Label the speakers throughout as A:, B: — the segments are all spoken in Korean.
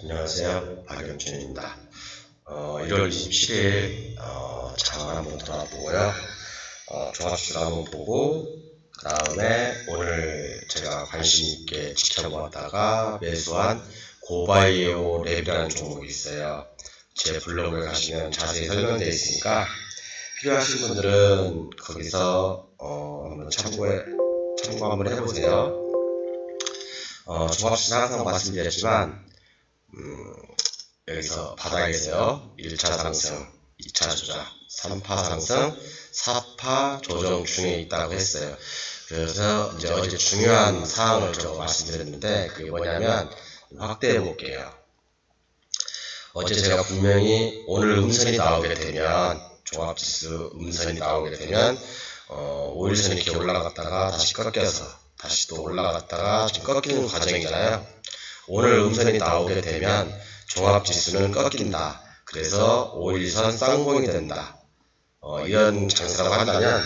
A: 안녕하세요. 박영준입니다. 어, 1월 27일 어, 장을 한번 돌아보고요. 어, 종합수를 한번 보고 그 다음에 오늘 제가 관심 있게 지켜보았다가 매수한 고바이오 랩이라는 종목이 있어요. 제 블로그에 가시면 자세히 설명되어 있으니까 필요하신 분들은 거기서 어, 한번 참고해 참고 한번 해보세요. 어, 종합수는 항상 말씀드렸지만 음, 여기서 바닥에서요 1차 상승, 2차 조작, 3파 상승, 4파 조정 중에 있다고 했어요. 그래서 이제 어제 중요한 사항을 저 말씀드렸는데 그게 뭐냐면 확대해 볼게요. 어제 제가 분명히 오늘 음선이 나오게 되면 종합지수 음선이 나오게 되면 어, 5일선이 이렇게 올라갔다가 다시 꺾여서 다시 또 올라갔다가 지금 꺾이는 과정이잖아요. 오늘 음선이 나오게 되면 종합지수는 꺾인다. 그래서 5일선 쌍봉이 된다. 어, 이런 장사라고 한다면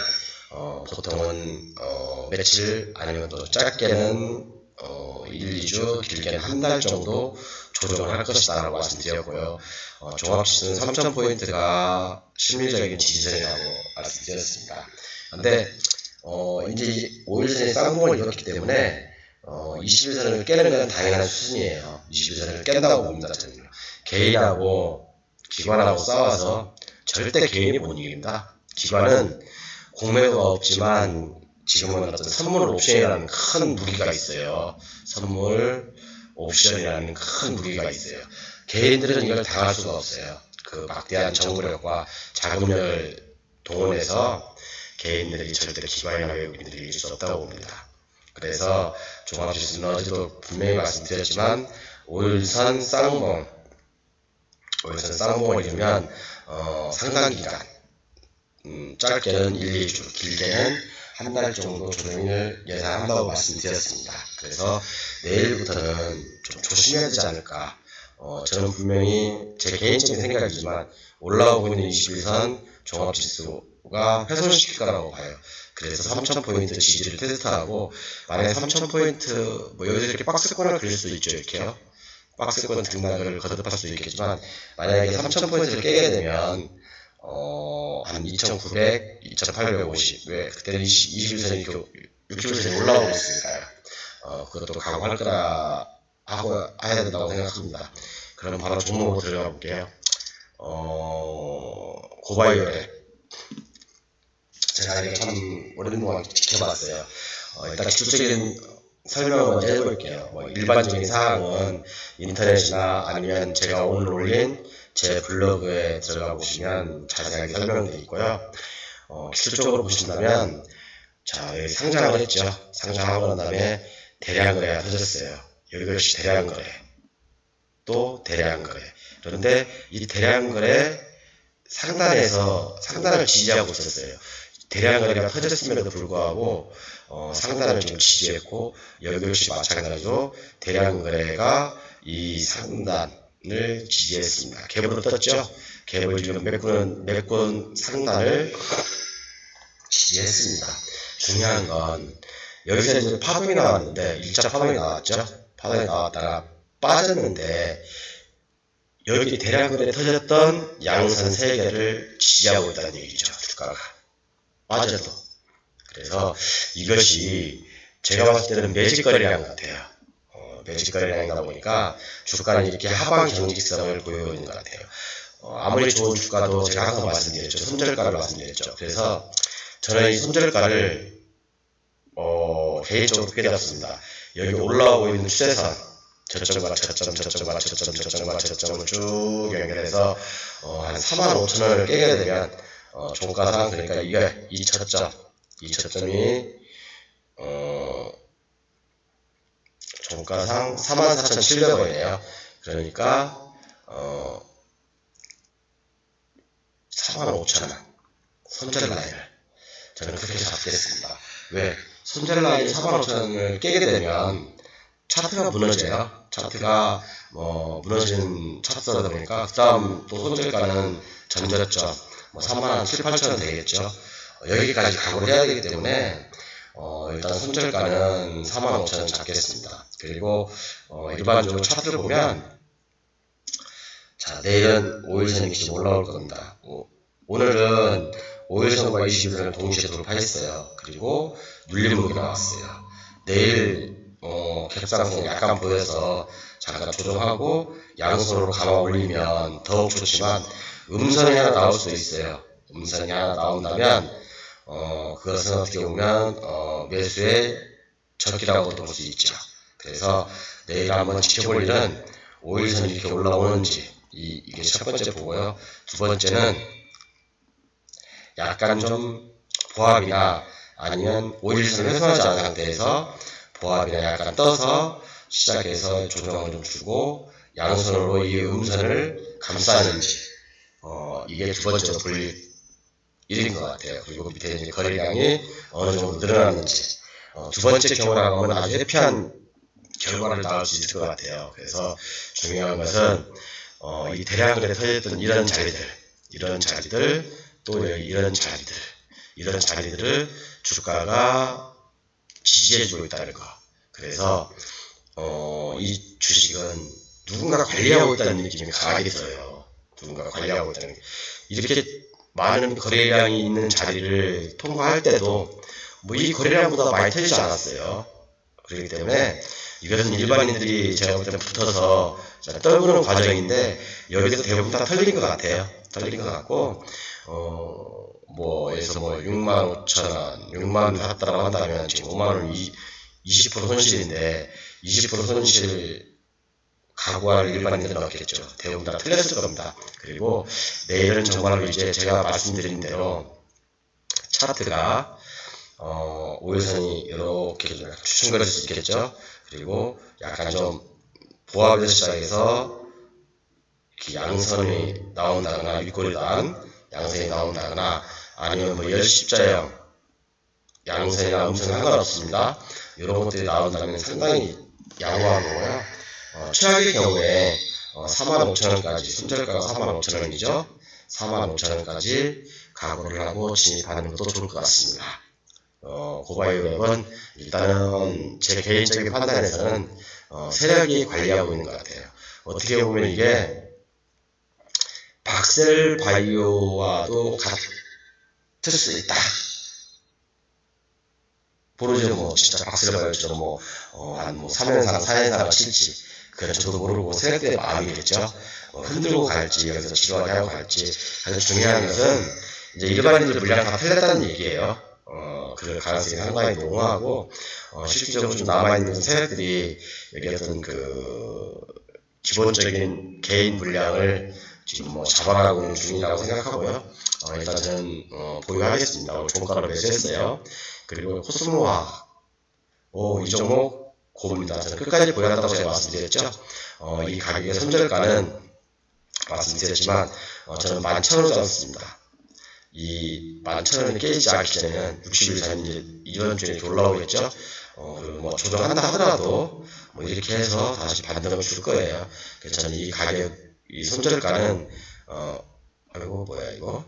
A: 어, 보통은 어, 며칠 아니면 또 짧게는 어, 1, 2주 길게는 한 달 정도 조정을 할 것이다 라고 말씀드렸고요. 어, 종합지수는 3,000포인트가 심리적인 지지선이라고 말씀드렸습니다. 근데 어, 이제 5일선이 쌍봉을 이뤘기 때문에 어, 21선을 깨는 건 당연한 수순이에요. 21선을 깬다고 봅니다, 저는. 개인하고 기관하고 싸워서 절대 개인이 못 이깁니다. 기관은 공매도가 없지만 지금은 어떤 선물 옵션이라는 큰 무기가 있어요. 선물 옵션이라는 큰 무기가 있어요. 개인들은 이걸 당할 수가 없어요. 그 막대한 정부력과 자금력을 동원해서 개인들이 절대 기관이나 외국인들이 이길 수 없다고 봅니다. 그래서 종합지수는 어제도 분명히 말씀드렸지만 5일선 쌍봉 5일선 쌍봉을 이루면 어, 상당 기간 음, 짧게는 1, 2주 길게는 한 달 정도 조정을 예상한다고 말씀드렸습니다. 그래서 내일부터는 좀 조심해야 되지 않을까 어, 저는 분명히 제 개인적인 생각이지만 올라오고 있는 21선 종합지수 가 훼손시킬 거라고 봐요. 그래서 3,000포인트 지지를 테스트하고 만약에 3,000포인트 뭐 여기서 이렇게 박스권을 그릴 수도 있죠 이렇게요 박스권 등락을 거듭할 수도 있겠지만 만약에 3,000포인트를 깨게 되면 어, 한 2,900, 2,850. 왜? 그때는 21선이, 60선이 올라오고 있으니까요. 어, 그것도 각오할 거라 하고 해야 된다고 생각합니다. 그럼 바로 종목으로 들어가 볼게요. 어, 고바이오랩. 제가 이거 참 오랜동안 지켜봤어요. 어, 일단 기초적인 설명을 먼저 해볼게요. 뭐 일반적인 사항은 인터넷이나 아니면 제가 오늘 올린 제 블로그에 들어가 보시면 자세하게 설명되어 있고요. 어, 기술적으로 보신다면 자 여기 상장을 했죠. 상장하고 난 다음에 대량 거래가 터졌어요. 여기 역시 대량 거래 또 대량 거래 그런데 이 대량 거래 상단에서 상단을 지지하고 있었어요. 대량 거래가 터졌음에도 불구하고 어, 상단을 지금 지지했고 여기 역시 마찬가지로 대량 거래가 이 상단을 지지했습니다. 갭으로 떴죠. 갭을 지금 메꾸는 메꾼 상단을 지지했습니다. 중요한 건 여기서 이제 파동이 나왔는데 1차 파동이 나왔죠. 파동이 나왔다가 빠졌는데 여기 대량 거래 터졌던 양선 세 개를 지지하고 있다는 얘기죠. 주가가 빠져도. 그래서 이것이 제가 봤을 때는 매직거래량 같아요. 어, 매직거래량이다 보니까 주가는 이렇게 하방 경직성을 있는 것 같아요. 어, 아무리 좋은 주가도 제가 항상 말씀드렸죠. 손절가를 말씀드렸죠. 그래서 저는 이 손절가를 어, 개인적으로 깨닫습니다. 여기 올라오고 있는 추세선 저점과 저점, 저점과 저점, 저점과 저점을 쭉 연결해서 어, 한 4만 5천 원을 깨게 되면 어, 종가상 그러니까 이게 이 저점, 이 저점이 어, 종가상 44,700원이에요. 그러니까 어, 45,000원 손절 라인을 저는 그렇게 잡겠습니다. 왜? 손절 라인 45,000원을 깨게 되면 차트가 무너져요. 차트가 뭐 무너지는 차트다 보니까 그 다음 또 손절가는 전저점 뭐 3만 7, 8천 원 되겠죠. 어, 여기까지 각오를 해야 되기 때문에 어, 일단 손절가는 4만 5천 원 잡겠습니다. 그리고 어, 일반적으로 차트를 보면 자, 내일은 5일선이 지금 올라올 겁니다. 오, 오늘은 5일선과 21선을 동시에 돌파했어요. 그리고 눌림목이 나왔어요. 내일 어, 캡상선 약간 보여서 잠깐 조정하고 양손으로 감아 올리면 더욱 좋지만 음선이 하나 나올 수도 있어요. 음선이 하나 나온다면 어, 그것은 어떻게 보면 어, 매수의 적기라고도 볼 수 있죠. 그래서 내일 한번 지켜볼 일은 5일선 이렇게 올라오는지 이, 이게 첫 번째 보고요. 두 번째는 약간 좀 보합이나 아니면 5일선 훼손하지 않은 상태에서 보합이나 약간 떠서 시작해서 조정을 좀 주고 양손으로 이 음선을 감싸는지 어, 이게 두 번째로 볼 일인 것 같아요. 그리고 밑에 이제 거래량이 어느 정도 늘어났는지 어, 두 번째 경우라고 하면 아주 해피한 결과를 낳을 수 있을 것 같아요. 그래서 중요한 것은 어, 이 대량들에 터졌던 이런 자리들, 이런 자리들, 또 이런 자리들, 이런 자리들을 주가가 지지해주고 있다는 거. 그래서 어, 이 주식은 누군가 관리하고 있다는 느낌이 강하게 들어요. 누군가 관리하고 있다는 게. 이렇게 많은 거래량이 있는 자리를 통과할 때도 뭐 이 거래량보다 많이 터지지 않았어요. 그렇기 때문에 이것은 일반인들이 제가 볼 때 붙어서 자, 떨구는 과정인데 여기서 대부분 다 털린 것 같아요. 털린 것 같고 어 뭐에서 뭐 6만 5천 원, 6만 샀다고 한다면 지금 5만 원 20% 손실인데 20% 손실 각오할 일반인들은 없겠죠. 대부분 다 틀렸을 겁니다. 그리고 내일은 정말로 이제 제가 말씀드린 대로 차트가 어, 5일선이 이렇게 추천거릴 수 있겠죠. 그리고 약간 좀 보합에서 시작해서 양선이 나온다거나 윗꼬리단 양선이 나온다거나 아니면 뭐 열십자형 양선이나 음선 상관없습니다. 이런 것들이 나온다면 상당히 양호한 거고요. 어, 최악의 경우에 어, 45,000원까지 손절가가 45,000원이죠. 45,000원까지 각오를 하고 진입하는 것도 좋을 것 같습니다. 어, 고바이웹은 일단은 제 개인적인 판단에서는 어, 세력이 관리하고 있는 것 같아요. 어떻게 보면 이게 박셀 바이오와도 같을 수 있다. 모르죠, 뭐, 진짜 박셀 바이오처럼 뭐, 어, 한뭐 3연상, 4연상을 실지. 그건 저도 모르고 세력들의 마음이겠죠. 어, 흔들고 갈지, 여기서 지루하게 하고 갈지. 가장 중요한 것은 이제 일반인들 물량 다 틀렸다는 얘기예요. 어, 그럴 가능성이 상당히 농후하고, 어, 실질적으로 좀 남아있는 세력들이 여기 어떤 그, 기본적인 개인 물량을 지금 뭐 잡아가고 있는 중이라고 생각하고요. 어, 일단 저는 어, 보유하겠습니다. 종가로 매수했어요. 그리고 코스모화, 오, 이 종목 고입니다. 저는 끝까지 보유한다고 제가 말씀드렸죠. 어, 이 가격의 손절가는 말씀드렸지만 어, 저는 11,000원을 잡았습니다. 이 11,000원이 깨지지 않기 전에는 60일 전 이제 이런 이렇게 올라오겠죠. 어, 그리고 뭐 조정한다 하더라도 뭐 이렇게 해서 다시 반등을 줄 거예요. 그래서 저는 이 가격, 이 손절가는 어, 아이고 뭐야 이거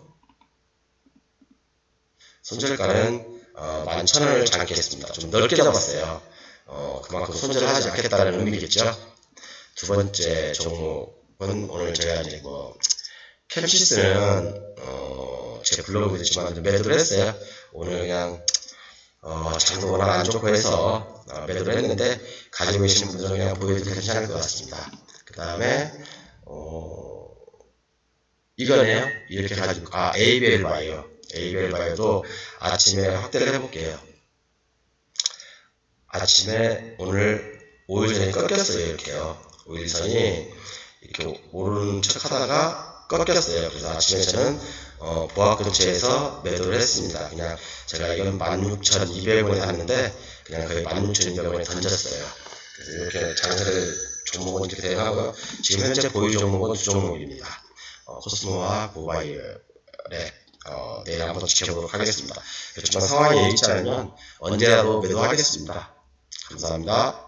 A: 손절가는 어, 11,000원을 잡겠습니다. 좀 넓게 잡았어요. 어, 그만큼 손절을 하지 않겠다는 의미겠죠. 두 번째 종목은 오늘 제가 이제 뭐 캠시스는 어, 제 블로그에 있지만 매도를 했어요. 오늘 그냥 어, 장도 워낙 안 좋고 해서 어, 매도를 했는데 가지고 계신 분들은 그냥 보여도 괜찮을 것 같습니다. 그 다음에 어, 이거네요. 이렇게 가지고 아 ABL 바이오, ABL 바이오도 아침에 확대를 해볼게요. 아침에 오늘 5일선이 꺾였어요 이렇게요. 5일 선이 이렇게 오르는 척하다가 꺾였어요. 그래서 아침에 저는 어, 보합 근처에서 매도를 했습니다. 그냥 제가 이건 16,200원에 샀는데 그냥 거의 16,200원에 던졌어요. 그래서 이렇게 장세를 종목은 이렇게 대응하고요. 지금 현재 보유 종목은 두 종목입니다. 어, 코스모와 모바일에 어, 내일 한번 지켜보도록 하겠습니다. 그렇지만 상황이 예의치 않으면 언제라도 매도하겠습니다. 감사합니다.